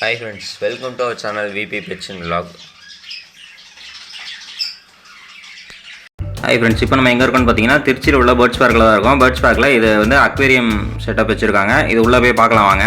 Hi friends welcome to our channel VB Petson vlog hi friends இப்போ நம்ம எங்கே இருக்கோம்னு பார்த்தீங்கன்னா திருச்சியில் உள்ள பேர்ட்ஸ் பார்க்கில் தான் இருக்கோம். பேர்ட்ஸ் பார்க்கில் இது வந்து அக்வேரியம் செட்டப் வச்சுருக்காங்க. இது உள்ளே போய் பார்க்கலாம் வாங்க.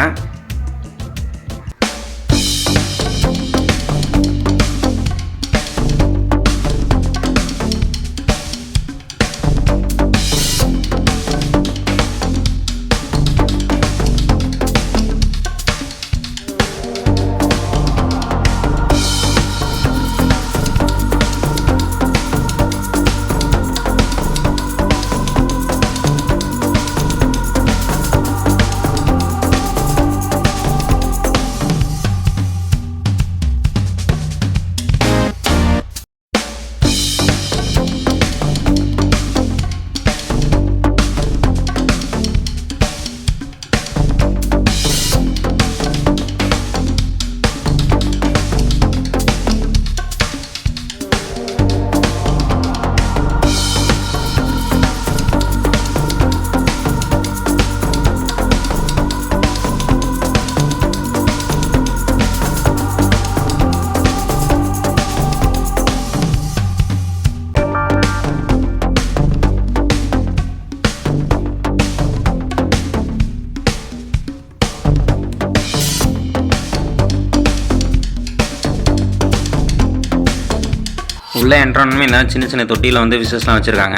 எல்லா என்ட்ரானுமே என்ன சின்ன சின்ன தொட்டியில் வந்து விசஸ்லாம் வச்சுருக்காங்க.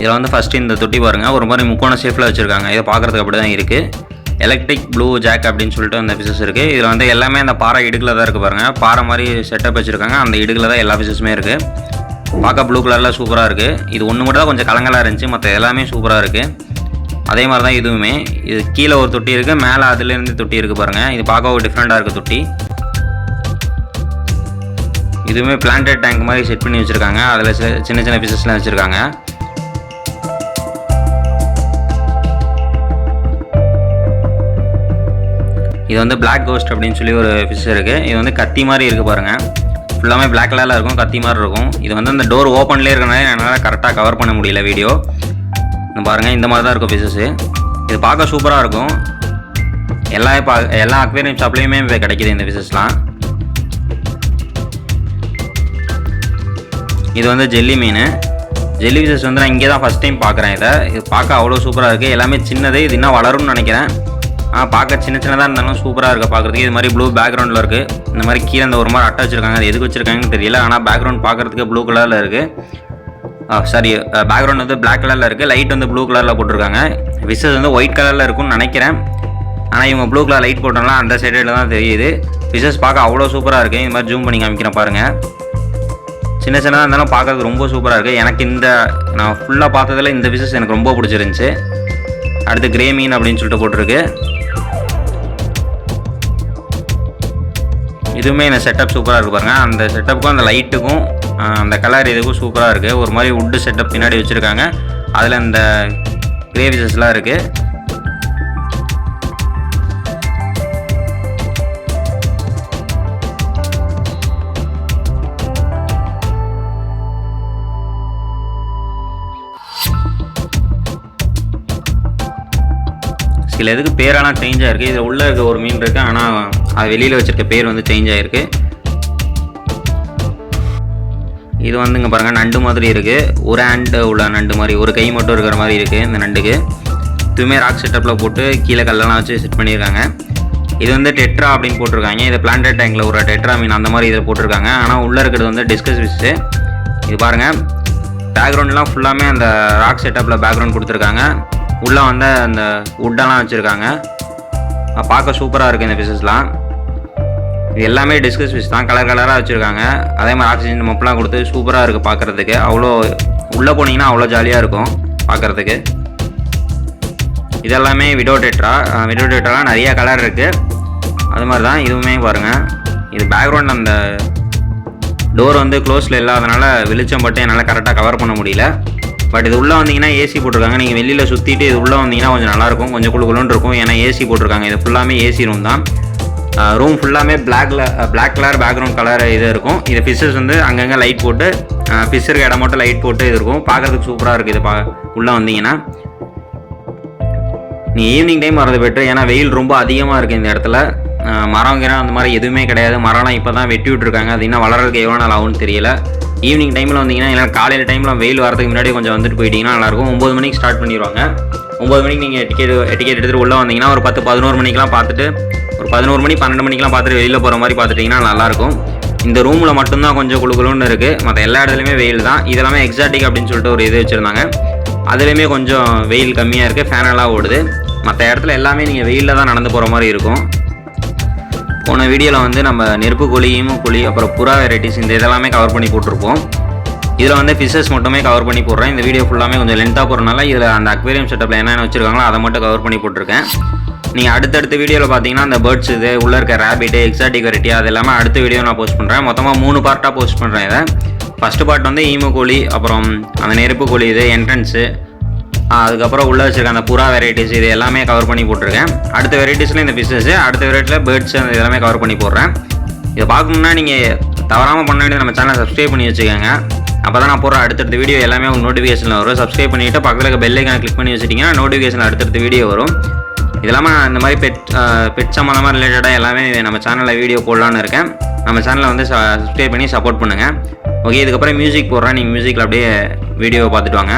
இதில் வந்து ஃபஸ்ட்டு இந்த தொட்டி பாருங்கள் ஒரு மாதிரி முக்கோண ஷேஃபில் வச்சுருக்காங்க. இதை பார்க்குறதுக்கு அப்படி தான் இருக்குது எலக்ட்ரிக் ப்ளூ ஜாக் அப்படின்னு சொல்லிட்டு அந்த பிசஸ் இருக்குது இதில் வந்து எல்லாமே அந்த பாறை இடுக்கில் தான் இருக்குது பாருங்கள் பாறை மாதிரி செட்டப் வச்சுருக்காங்க. அந்த இடுக்கில் தான் எல்லா பிசஸுமே இருக்குது பார்க்க ப்ளூ கலரில் சூப்பராக இருக்குது இது ஒன்று மட்டும் தான் கொஞ்சம் கலங்கலாக இருந்துச்சு. மற்ற எல்லாமே சூப்பராக இருக்குது அதே மாதிரி தான் இதுவுமே. இது கீழே ஒரு தொட்டி இருக்குது மேலே அதுலேருந்து தொட்டி இருக்குது பாருங்கள் இது பார்க்க ஒரு டிஃப்ரெண்ட்டாக இருக்குது தொட்டி. இதுவுமே பிளான்டட் டேங்க் மாதிரி செட் பண்ணி வச்சுருக்காங்க. அதில் சின்ன சின்ன ஃபிஷஸ்லாம் வச்சுருக்காங்க. இது வந்து பிளாக் கோஸ்ட் அப்படின்னு சொல்லி ஒரு ஃபிஷ் இருக்குது இது வந்து கத்தி மாதிரி இருக்குது பாருங்கள் ஃபுல்லாமே பிளாக் கலரில் இருக்கும் கத்தி மாதிரி இருக்கும். இது வந்து அந்த டோர் ஓப்பன்லேயே இருக்கனால என்னால் கரெக்டாக கவர் பண்ண முடியல வீடியோ இந்த பாருங்கள் இந்த மாதிரி தான் இருக்கும் ஃபிஷஸ்ஸு இது பார்க்க சூப்பராக இருக்கும். எல்லா இப்போ எல்லா அக்வேரியம் ஷாப்லேயுமே இப்போ கிடைக்கிது இந்த ஃபிஷஸ்லாம் இது வந்து ஜெல்லி மீன். ஜெல்லி ஃபிஷஸ் வந்து நான் இங்கே தான் ஃபஸ்ட் டைம் பார்க்குறேன் இதை. இது பார்க்க அவ்வளோ சூப்பராக இருக்குது எல்லாமே சின்னது. இது இன்னும் வளரும்னு நினைக்கிறேன். ஆ பார்க்க சின்ன சின்னதாக இருந்தாலும் சூப்பராக இருக்குது பார்க்குறதுக்கு இது மாதிரி ப்ளூ பேக்ரவுண்டில் இருக்குது இந்த மாதிரி கீழே அந்த ஒரு மாதிரி அட்டை வச்சுருக்காங்க. அது எதுக்கு வச்சுருக்காங்கன்னு தெரியல. ஆனால் பேக்ரவுண்ட் பார்க்குறதுக்கு ப்ளூ கலரில் இருக்குது சாரி பேக்ரவுண்ட் வந்து பிளாக் கலரில் இருக்குது லைட் வந்து ப்ளூ கலரில் போட்டிருக்காங்க. விசஸ் வந்து ஒயிட் கலரில் இருக்கும்னு நினைக்கிறேன். ஆனால் இவங்க ப்ளூ கலர் லைட் போட்டோம்னா அந்த சைடில் தான் தெரியுது. விசஸ் பார்க்க அவ்வளோ சூப்பராக இருக்குது இந்த மாதிரி ஜூம் பண்ணி காமிக்கிறேன் பாருங்கள் சின்ன சின்னதாக இருந்தாலும் பார்க்கறதுக்கு ரொம்ப சூப்பராக இருக்குது எனக்கு இந்த நான் ஃபுல்லாக பார்த்ததில் இந்த பிசஸ் எனக்கு ரொம்ப பிடிச்சிருந்துச்சி. அடுத்து கிரே மீன் அப்படின்னு சொல்லிட்டு போட்டிருக்கு. இதுவுமே இந்த செட்டப் சூப்பராக இருக்குது பாருங்கள் அந்த செட்டப்புக்கும் அந்த லைட்டுக்கும் அந்த கலர் இதுக்கும் சூப்பராக இருக்குது ஒரு மாதிரி வுட்டு செட்டப் பின்னாடி வச்சுருக்காங்க. அதில் அந்த கிரே பிசஸ்லாம் இருக்குது சில இதுக்கு பேரெல்லாம் சேஞ்ச் ஆகிருக்கு இது உள்ளே இருக்க ஒரு மீன் இருக்குது ஆனால் அது வெளியில் வச்சுருக்க பேர் வந்து சேஞ்ச் ஆகிருக்கு இது வந்துங்க பாருங்கள் நண்டு மாதிரி இருக்குது ஒரு ஹேண்டு உள்ள நண்டு மாதிரி ஒரு கை மட்டும் இருக்கிற மாதிரி இருக்குது இந்த நண்டுக்கு. இதுவுமே ராக் செட்டப்பில் போட்டு கீழே கல்லெல்லாம் வச்சு செட் பண்ணியிருக்காங்க. இது வந்து டெட்ரா அப்படின்னு போட்டிருக்காங்க. இது பிளான்டட் டேங்கில் ஒரு டெட்ரா மீன் அந்த மாதிரி இதில் போட்டிருக்காங்க. ஆனால் உள்ளே இருக்கிறது வந்து டிஸ்கஸ் ஃபிஷ்ஷு இது பாருங்கள் பேக்ரவுண்ட்லாம் ஃபுல்லாமே அந்த ராக் செட்டப்பில் பேக்ரவுண்ட் கொடுத்துருக்காங்க. உள்ளே வந்து அந்த வுட்டெல்லாம் வச்சுருக்காங்க. பார்க்க சூப்பராக இருக்குது இந்த ஃபிஷஸ்லாம் இது எல்லாமே டிஸ்கஸ் ஃபிஷ் தான். கலர் கலராக வச்சுருக்காங்க. அதே மாதிரி ஆக்சிஜன் மப்பெலாம் கொடுத்து சூப்பராக இருக்குது பார்க்குறதுக்கு. அவ்வளோ உள்ளே போனீங்கன்னா அவ்வளோ ஜாலியாக இருக்கும் பார்க்குறதுக்கு. இதெல்லாமே விடோ டேட்ரா விடோ டெட்ராலாம் நிறையா கலர் இருக்குது அது மாதிரி தான் இதுவுமே பாருங்கள் இது பேக்ரவுண்ட் அந்த டோர் வந்து க்ளோஸில் இல்லாதனால வெளிச்சம் பட்டு என்னால் கரெக்டாக கவர் பண்ண முடியல. பட் இது உள்ளே வந்தீங்கன்னா ஏசி போட்டிருக்காங்க. நீங்கள் வெளியில் சுற்றிட்டு இது உள்ளே வந்தீங்கன்னா கொஞ்சம் நல்லாயிருக்கும் கொஞ்சம் குளு குளுன்னு இருக்கும். ஏன்னா ஏசி போட்டிருக்காங்க. இது ஃபுல்லாமே ஏசி ரூம் தான். ரூம் ஃபுல்லாமே பிளாக்ல பிளாக் கலர் பேக்ரவுண்ட் கலர் இது இருக்கும். இது ஃபிஷ்ஷஸ் வந்து அங்கங்கே லைட் போட்டு ஃபிஷ் இடம் மட்டும் லைட் போட்டு இது இருக்கும். பார்க்குறதுக்கு சூப்பராக இருக்குது இது பா உள்ளே வந்தீங்கன்னா. நீ ஈவினிங் டைம் வரது பெட்ரு ஏன்னா வெயில் ரொம்ப அதிகமாக இருக்குது இந்த இடத்துல. மரம் கிரம் அந்த மாதிரி எதுவுமே கிடையாது. மரம்லாம் இப்போ தான் வெட்டி விட்ருக்காங்க அது இன்னும் வளர்றதுக்கு எவ்வளோ நாள் ஆகும்னு தெரியல. ஈவினிங் டைமில் வந்தீங்கன்னா இல்லை காலையில் டைமில் வெயில் வரதுக்கு முன்னாடி கொஞ்சம் வந்துட்டு போயிட்டீங்கன்னா நல்லாயிருக்கும். ஒம்பது மணிக்கு ஸ்டார்ட் பண்ணிடுவாங்க ஒம்பது மணிக்கு நீங்கள் டிக்கெட் டிக்கெட் எடுத்துகிட்டு உள்ளே வந்தீங்கன்னா ஒரு பத்து பதினோரு மணிக்கெலாம் பார்த்துட்டு ஒரு பதினோரு மணி பன்னெண்டு மணிக்கெலாம் பார்த்துட்டு வெளியில் போகிற மாதிரி பார்த்துட்டிங்கன்னா நல்லாயிருக்கும். இந்த ரூமில் மட்டும்தான் கொஞ்சம் குளு குளுன்னு இருக்குது மற்ற எல்லா இடத்துலையுமே வெயில் தான். இதெல்லாமே எக்ஸாட்டிக் அப்படின்னு சொல்லிட்டு ஒரு இது வச்சுருந்தாங்க. அதுலேயுமே கொஞ்சம் வெயில் கம்மியாக இருக்குது ஃபேனெல்லாம் ஓடுது. மற்ற இடத்துல எல்லாமே நீங்கள் வெயிலில் தான் நடந்து போகிற மாதிரி இருக்கும். போன வீடியோவில் வந்து நம்ம நெருப்பு கோழி ஈமு கோழி அப்புறம் புறா வெரைட்டிஸ் இந்த இதெல்லாமே கவர் பண்ணி போட்டிருப்போம். இதில் வந்து ஃபிஷஸ் மட்டுமே கவர் பண்ணி போடுறேன். இந்த வீடியோ ஃபுல்லாமே கொஞ்சம் லென்த்தாக போகிறனால இதில் அந்த அக்வேரியம் செட்டப்பில் என்னென்ன வச்சுருக்காங்களோ அதை மட்டும் கவர் பண்ணி போட்டிருக்கேன். நீங்கள் அடுத்தடுத்த வீடியோவில் பார்த்தீங்கன்னா அந்த பேர்ட்ஸ் இது உள்ளே இருக்க ரேபிட்டு எக்ஸாட்டிக் வெரைட்டி அது எல்லாமே அடுத்த வீடியோ நான் போஸ்ட் பண்ணுறேன் மொத்தமாக மூணு பார்ட்டாக போஸ்ட் பண்ணுறேன் இதை. ஃபஸ்ட்டு பார்ட் வந்து ஈமு கோழி அப்புறம் அந்த நெருப்பு கோழி இது என்ட்ரன்ஸு அதுக்கப்புறம் உள்ளே வச்சுருக்கேன் அந்த புறா வெரைட்டிஸ் இது எல்லாமே கவர் பண்ணி போட்டிருக்கேன். அடுத்த வெரைட்டிஸில் இந்த பிஸ்னஸ்ஸு அடுத்த வெரைட்டியில் பேர்ட்ஸ் அந்த இதெல்லாமே கவர் பண்ணி போடுறேன். இதை பார்க்கணுன்னா நீங்கள் தவறாமல் பண்ண வேண்டியது நம்ம சேனலை சப்ஸ்கிரைப் பண்ணி வச்சுக்கோங்க. அப்போ தான் நான் போகிற அடுத்தடுத்த வீடியோ எல்லாமே உங்கள் நோட்டிஃபிகேஷனில் வரும். சப்ஸ்கிரைப் பண்ணிவிட்டு பக்கத்தில் இருக்க பெல் கிளிக் பண்ணி வச்சுட்டிங்கன்னா நோட்டிஃபிகேஷன் அடுத்தடுத்த வீடியோ வரும். இது இல்லாமல் நான் இந்த மாதிரி பெட் பெட் சம்மந்தமாக ரிலேட்டடாக எல்லாமே நம்ம சேனலில் வீடியோ போடலான்னு இருக்கேன். நம்ம சேனலை வந்து சப்ஸ்கிரைப் பண்ணி சப்போர்ட் பண்ணுங்கள் ஓகே இதுக்கப்புறம் மியூசிக் போடுறேன். நீங்கள் மியூசிக்கில் அப்படியே வீடியோவை பார்த்துட்டு வாங்க.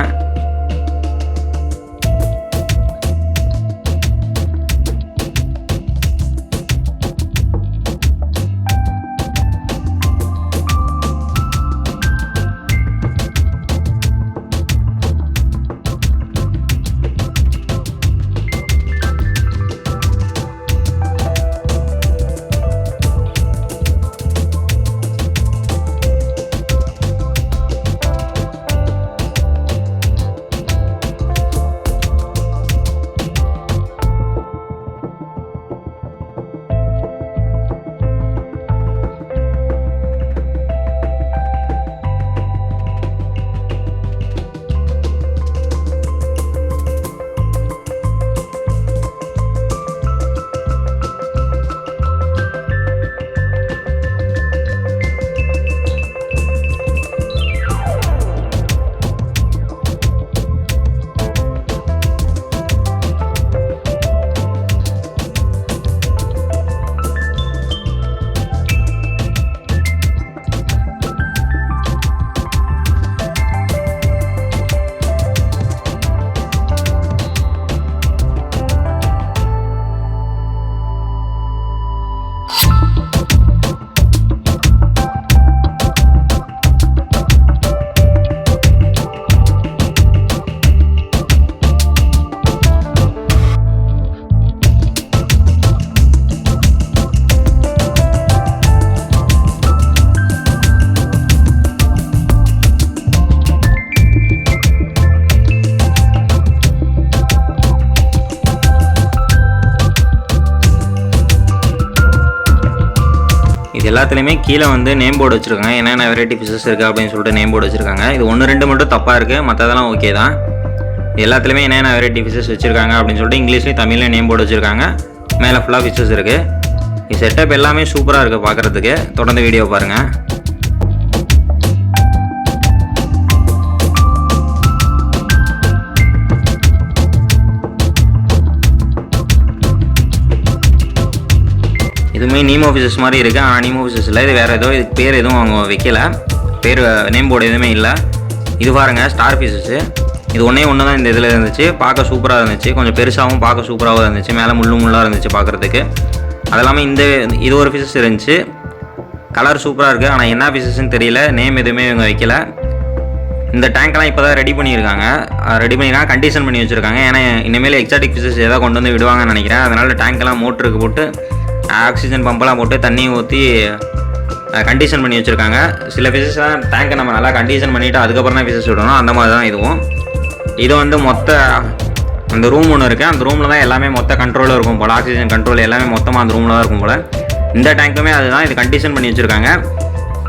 எல்லாத்துலேயுமே கீழே வந்து நேம் போர்டு வச்சுருக்காங்க. என்னென்ன வெரைட்டி ஃபிஷஸ் இருக்குது அப்படின்னு சொல்லிட்டு நேம் போர்டு வச்சுருக்காங்க. இது ஒன்று ரெண்டு மட்டும் தப்பாக இருக்குது மற்றதெல்லாம் ஓகே தான். எல்லாத்துலேயுமே என்னென்ன வெரைட்டி ஃபிஷஸ் வச்சுருக்காங்க அப்படின்னு சொல்லிட்டு இங்கிலீஷ்லேயும் தமிழ்லையும் நேம் போர்டு வச்சுருக்காங்க. மேலே ஃபுல்லாக ஃபிஷஸ் இருக்குது இது செட்டப் எல்லாமே சூப்பராக இருக்குது பார்க்குறதுக்கு தொடர்ந்து வீடியோ பாருங்கள் இதுவுமே நீமோ ஃபிஷஸ் மாதிரி இருக்குது ஆனால் நீமோ ஃபிஷஸ் இல்லை. இது வேறு ஏதோ இதுக்கு பேர் எதுவும் அவங்க வைக்கல. பேர் நேம் போர்டு எதுவுமே இல்லை. இது பாருங்கள் ஸ்டார் ஃபிஷஸ்ஸு இது ஒன்றே ஒன்று தான் இந்த இதில் இருந்துச்சு. பார்க்க சூப்பராக இருந்துச்சு. கொஞ்சம் பெருசாகவும் பார்க்க சூப்பராகவும் இருந்துச்சு. மேலே முள்ளு முள்ளாக இருந்துச்சு பார்க்குறதுக்கு. அது இல்லாமல் இந்த இது ஒரு ஃபிஷஸ் இருந்துச்சு. கலர் சூப்பராக இருக்குது ஆனால் என்ன ஃபிஷஸ்ன்னு தெரியல. நேம் எதுவுமே இவங்க வைக்கல. இந்த டேங்க்லாம் இப்போ தான் ரெடி பண்ணியிருக்காங்க. ரெடி பண்ணியிருக்காங்க கண்டிஷன் பண்ணி வச்சுருக்காங்க. ஏன்னா இனிமேல் எக்ஸாட்டிக் ஃபிஷஸ் ஏதாவது கொண்டு வந்து விடுவாங்கன்னு நினைக்கிறேன். அதனால் டேங்க்கெல்லாம் மோட்டருக்கு போட்டு ஆக்சிஜன் பம்பெல்லாம் போட்டு தண்ணி ஊற்றி கண்டிஷன் பண்ணி வச்சுருக்காங்க. சில ஃபிஷஸ்லாம் டேங்கை நம்ம நல்லா கண்டிஷன் பண்ணிவிட்டு அதுக்கப்புறம் தான் ஃபிஷஸ் விடணும். அந்த மாதிரி தான் இதுவும். இது வந்து மொத்த அந்த ரூம் ஒன்று இருக்குது அந்த ரூமில் தான் எல்லாமே மொத்த கண்ட்ரோலில் இருக்கும் போல். ஆக்சிஜன் கண்ட்ரோல் எல்லாமே மொத்தமாக அந்த ரூமில் தான் இருக்கும் போல். இந்த டேங்க்குமே அதுதான் இது கண்டிஷன் பண்ணி வச்சுருக்காங்க.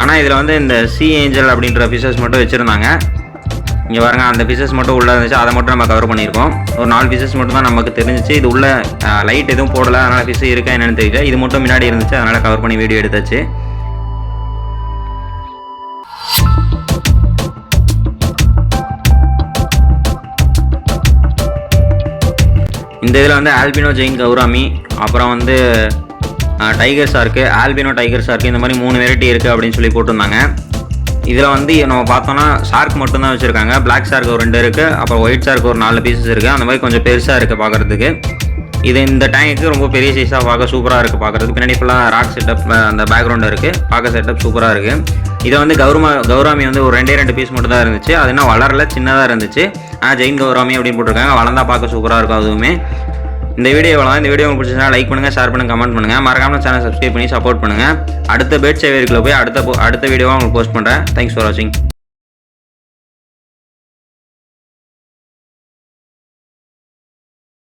ஆனால் இதில் வந்து இந்த சி ஏஞ்சல் அப்படின்ற ஃபிஷஸ் மட்டும் வச்சுருந்தாங்க. இங்கே பாருங்கள் அந்த ஃபிஷஸ் மட்டும் உள்ளே இருந்துச்சு. அதை மட்டும் நம்ம கவர் பண்ணியிருக்கோம். ஒரு நாலு ஃபிஷஸ் மட்டும் தான் நமக்கு தெரிஞ்சிச்சு. இது உள்ள லைட் எதுவும் போடலை. அதனால் ஃபிஷ் இருக்கா என்னன்னு தெரியல. இது மட்டும் முன்னாடி இருந்துச்சு. அதனால் கவர் பண்ணி வீடியோ எடுத்தாச்சு. இந்த இதில் வந்து ஆல்பினோ ஜெயின் கௌராமி அப்புறம் வந்து tiger shark albino tiger shark இந்த மாதிரி மூணு வெரைட்டி இருக்குது அப்படின்னு சொல்லி போட்டிருந்தாங்க. இதில் வந்து நம்ம பார்த்தோன்னா ஷார்க் மட்டும்தான் வச்சுருக்காங்க. பிளாக் ஷார்க் ஒரு ரெண்டு இருக்குது அப்புறம் ஒயிட் ஷார்க் ஒரு நாலு பீசஸ் இருக்குது அந்த மாதிரி கொஞ்சம் பெருசாக இருக்குது பார்க்குறதுக்கு. இது இந்த டேங்க்கு ரொம்ப பெரிய சைஸாக பார்க்க சூப்பராக இருக்குது பார்க்குறதுக்கு. பின்னாடி ஃபுல்லாக ராக் செட்டப் அந்த பேக்ரவுண்ட் இருக்குது பார்க்க செட்டப் சூப்பராக இருக்குது இதை வந்து கௌரமா கௌராமி வந்து ஒரு ரெண்டே ரெண்டு பீஸ் மட்டும் தான் இருந்துச்சு. அது என்ன வளரல சின்னதாக இருந்துச்சு. ஆனால் ஜெயின் கௌராமி அப்படின்னு போட்டிருக்காங்க. வளர்ந்தா பார்க்க சூப்பராக இருக்கும் அதுவுமே. இந்த வீடியோ இந்த வீடியோ உங்களுக்கு லைக் பண்ணுங்கள் ஷேர் பண்ணுங்கள் கமெண்ட் பண்ணுங்கள் மறக்காமல் சேனல் சப்ஸ்கிரைப் பண்ணி சப்போர்ட் பண்ணுங்கள் அடுத்த பேட் சேவியர்களை போய் அடுத்த அடுத்த வீடியோவாக உங்களுக்கு போஸ்ட் பண்ணுறேன் தேங்க்ஸ் ஃபார் வாட்சிங்